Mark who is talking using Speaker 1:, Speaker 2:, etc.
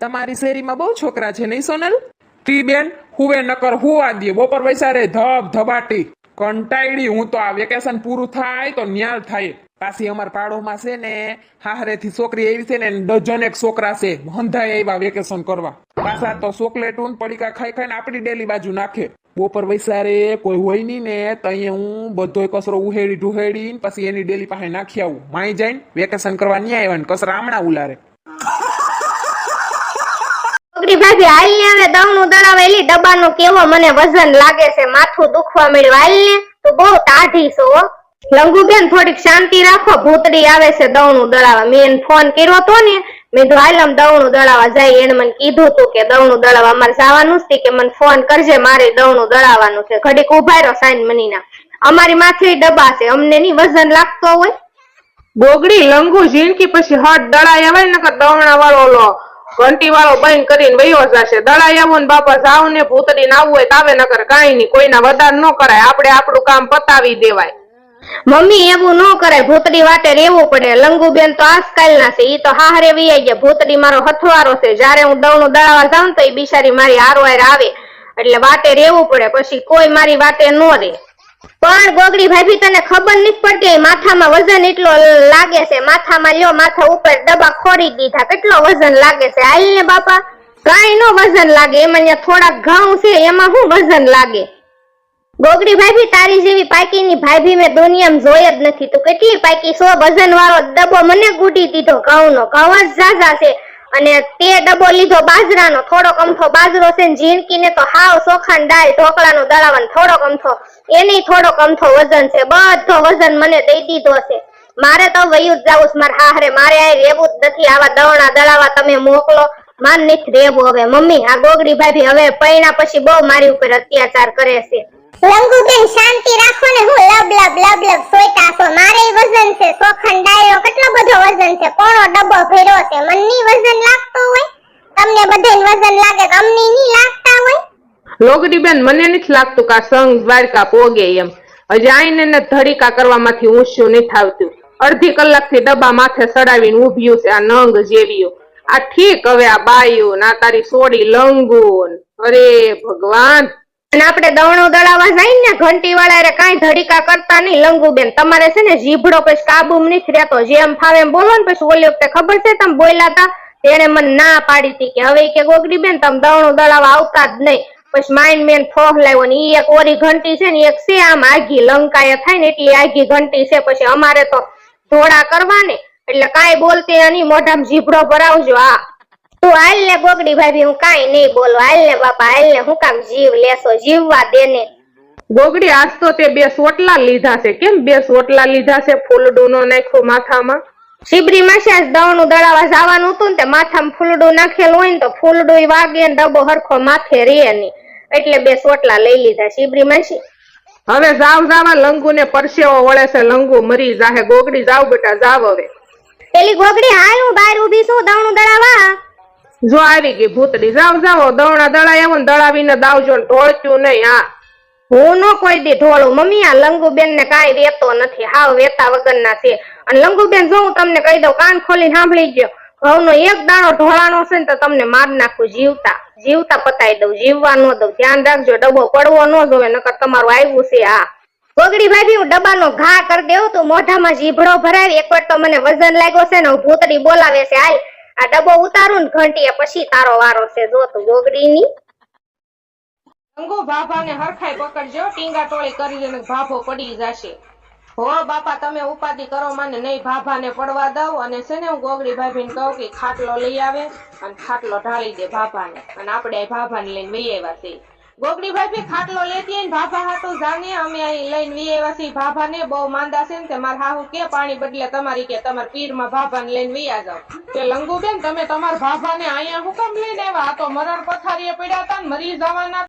Speaker 1: તમારી શેરીમાં બહુ છોકરા છે નહીં, સોનલ? તી બેન, હુવે નકર હુવા દે બપોર વૈસારે ધબ ધબાટી. કંટાળી હું તો આ વેકેશન પૂરું થાય તો ન્યાલ થાય. પાછી અમાર પાડોમાં છે ને, હાહરેથી છોકરી એવી છે ને, ડઝન એક છોકરા છે. હંધાય આવ્યા વેકેશન કરવા. પાછા તો ચોકલેટું ને પડીકા ખાઈ ખાઈને આપણી ડેલી બાજુ નાખે. બપોર વૈસારે કોઈ હોય નહીં ને તો હું બધો કચરો ઉહેડી ઢુહેડી ને પછી એની ડેલી પાસે નાખી આવું. માઈ જઈને વેકેશન કરવા નહીં આવ્યા ને, કચરા આમણા ઉલારે.
Speaker 2: છોકરી ભાભી હાલ ને હવે દવનું દળાવેલી ડબ્બાનો કેવો મને વજન લાગે છે, માથું દુખવા મળ્યું હાલ ને તું બહુ ટાઢી છો. લંગુબેન, થોડીક શાંતિ રાખો, ભૂતડી આવે છે દવનું દળાવા મેં ફોન કર્યો તો ને, મેં તો હાલ દવણું દળાવા જાય. એને મને કીધું તું કે દવણું દળાવા અમારે જવાનું છે કે મને ફોન કરજે, મારે દવણું દળાવાનું છે. ઘડીક ઊભા રહ્યો સાઈન મનીના. અમારી માથે ડબ્બા છે, અમને ની વજન લાગતો હોય.
Speaker 3: ગોગડી લંગુ, ઝીણકી, પછી હટ દળાય આવે ને દવણા વાળો લો. ઘંટી વાળો બંધ કરીને વયો જશે. દળાઈ આવો ને બાપા જાવ ને ભૂતડી ને આવવું હોય તાવે નકર કાંઈ નહીં. કોઈના વધાર ન કરાય. આપણે આપણું કામ પતાવી દેવાય.
Speaker 2: મમ્મી, એવું ન કરાય. ભૂતડી વાટે રહેવું પડે. લંગુબેન તો આજકાલના છે. ઈ તો હાહરે વી ગયા. ભૂતડી મારો હથવારો છે. જ્યારે હું દવનું દળાવા જાઉં તો એ બિચારી મારી હારો આવે. એટલે વાટે રહેવું પડે. પછી કોઈ મારી વાટે ન રહે. પણ ગોગડી ભાભી તને ખબર નથી પડતી માથામાં વજન એટલો લાગે છે. માથામાં લ્યો, માથા ઉપર દબા ખોરી દીધા. કેટલો વજન લાગે છે? હાલ ને બાપા, કાંઈ નો વજન લાગે. એમાં થોડાક ઘઉં છે, એમાં શું વજન લાગે? ગોગડી ભાભી, તારી જેવી પાકીની ભાભી મેં દુનિયામાં જોઈ જ નથી. તું કેટલી પાકી? સો વજન વાળો ડબ્બો મને ગુડી દીધો ઘઉંનો. ઘઉં જ ઝાઝા છે. અને તે ડબો લીધો બાજરાનો. થોડો અમથો બાજરો છે ને ઝીણકીને તો હાવ ચોખાન દાળ ઢોકળાનો દળાવન થોડો અમથો. એની થોડો અમથો વજન છે. બધો વજન મને દઈ દીધો છે. મારે તો વયું જ મારે હાહરે મારે આ રહેવું જ નથી. આવા દવણા દળાવા તમે મોકલો. માન નથી રહેવું હવે. મમ્મી, આ ગોગડી ભાભી હવે પૈણા પછી બહુ મારી ઉપર અત્યાચાર કરે છે.
Speaker 4: લંગુબેન શાંતિ રાખો ને. હું લબ લબ લબ લબ સોઈતા છો મારે વજન છે સોખન ડાયરો કેટલો બધો વજન છે કોણો ડબ્બો છે. મનની વજન લાગતો હોય, તમને બધાને વજન લાગે તમને નહીં લાગતા હોય.
Speaker 3: લોગડી બેન, મને નથી લાગતું કે સંઘ દ્વારકા પોગે એમ. હજી આઈને ને ધડીકા કરવામાંથી ઊંચું નથી આવતું. અડધી કલાકથી ડબ્બા માથે સડાવીને ઊભ્યું છે આ નંગ જેવીઓ. આ ઠીક હવે આ બાયું ના તારી સોડી લંગુન. અરે ભગવાન!
Speaker 2: અને આપણે દવણો દળાવા જાય ને ઘંટી વાળા કાંઈ ધડીકા કરતા નહીં, લંગુબેન. તમારે છે ને જીભડો પછી કાબુ નથી રહેતો જેમ ફાવે એમ બોલો ને પછી ઓલી વખતે ખબર છે તમે બોલ્યા હતા તેને મને ના પાડી હતી કે હવે કે ગોગડી બેન, તમે દવણું દળાવા આવતા જ નહીં. પછી માઇન્ડ મેન ફોહ લાવ્યો ને ઈ એક ઓરી ઘંટી છે ને એક છે આમ આગી લંકાએ થાય ને એટલી આગી ઘંટી છે. પછી અમારે તો ધોળા કરવા ને એટલે કાંઈ બોલતી એની મોઢામાં જીભડો ભરાવજો. આ તું હાલ ને ગોગડી ભાભી હું કાંઈ નહીં બોલું. હાલ ને બાપા હાલ ને હું કામ જીવ લેશો જીવવા દે ને.
Speaker 3: ગોગડી આજ તો તે બે સોટલા લીધા છે. કેમ બે સોટલા લીધા છે ફૂલડું નો નાખ્યો માથામાં?
Speaker 2: શિબરી માસી આજ દળાવા જવાનું હતું ને તે માથામાં ફૂલડું નાખેલું હોય ને તો ફૂલડું વાગે ને ડબ્બો હરખો માથે રે નહીં. એટલે બે સોટલા લઈ લીધા. શિબરી માસી?
Speaker 3: હવે જાવ જાવા લંગુ ને પરસેવો વળે છે. લંગુ મરી જાહે. ગોગડી જાવ બેટા જાવ હવે.
Speaker 2: પેલી ગોગડી હાલ હું બહાર ઊભી છું દવણું દળાવા.
Speaker 3: જો આવી ગઈ ભૂતડી. જાવ જાવ દવણા દળાય ને દળાવીને દાવજો ને ઢોળચ્યું નહીં, હા.
Speaker 2: હું નો કોઈ દી ઢોળું. મમ્મી, આ લંગુબેન ને કાંઈ વેતો નથી. હાવ વેતા વગરના છે. અને લંગુબેન, જો હું તમને કહી દઉં, કાન ખોલી સાંભળી ગયો. ઘઉંનો એક દાણો ઢોળાનો છે ને તો તમને માર નાખું. જીવતા જીવતા પતાઈ દઉં, જીવવા ન દઉં. ધ્યાન રાખજો, ડબ્બો પડવો ન જોવે, નકર તમારું આવ્યું છે, હા. ગોગડી ભાભી, હું ડબ્બાનો ઘા કરી દેવું તું મોઢામાં જીભડો ભરાવી એકવાર તો મને વજન લાગ્યો છે ને ભૂતડી બોલાવે છે, હાલ. આ ડબ્બો ઉતારું ને ઘંટીએ પછી તારો વારો છે. જો તું ગોગડીની.
Speaker 3: અંગો ભાભાને હરખાઈ પકડજો. ટીંગા ટોળી કરી દે ભાભો પડી જશે. હો બાપા, તમે ઉપાધિ કરો મને નહીં, ભાભાને પડવા દઉં અને છે ને હું ગોગડી ભાભીને કહું કે ખાટલો લઈ આવે અને ખાટલો ઢાળી દે ભાભાને. અને આપણે ભાભાને લઈને વહી આવ્યા છીએ. ગોગડી ભાભી ખાટલો લેતી આવીને ભાભા હાટું જાને અમે અહીં લઈને વહી આવ્યા છીએ ભાભાને બહુ માંદા છે ને મારા હાહુ કે પાણી બદલે તમારી કે તમારા પીરમાં ભાભાને લઈને વહી જાવ કે લંગુબેન તમે તમારા ભાભાને અહીંયા હુકમ કામ લઈને આવ્યા? તો મરણ પથારીએ પડ્યા હતા મરી જવાના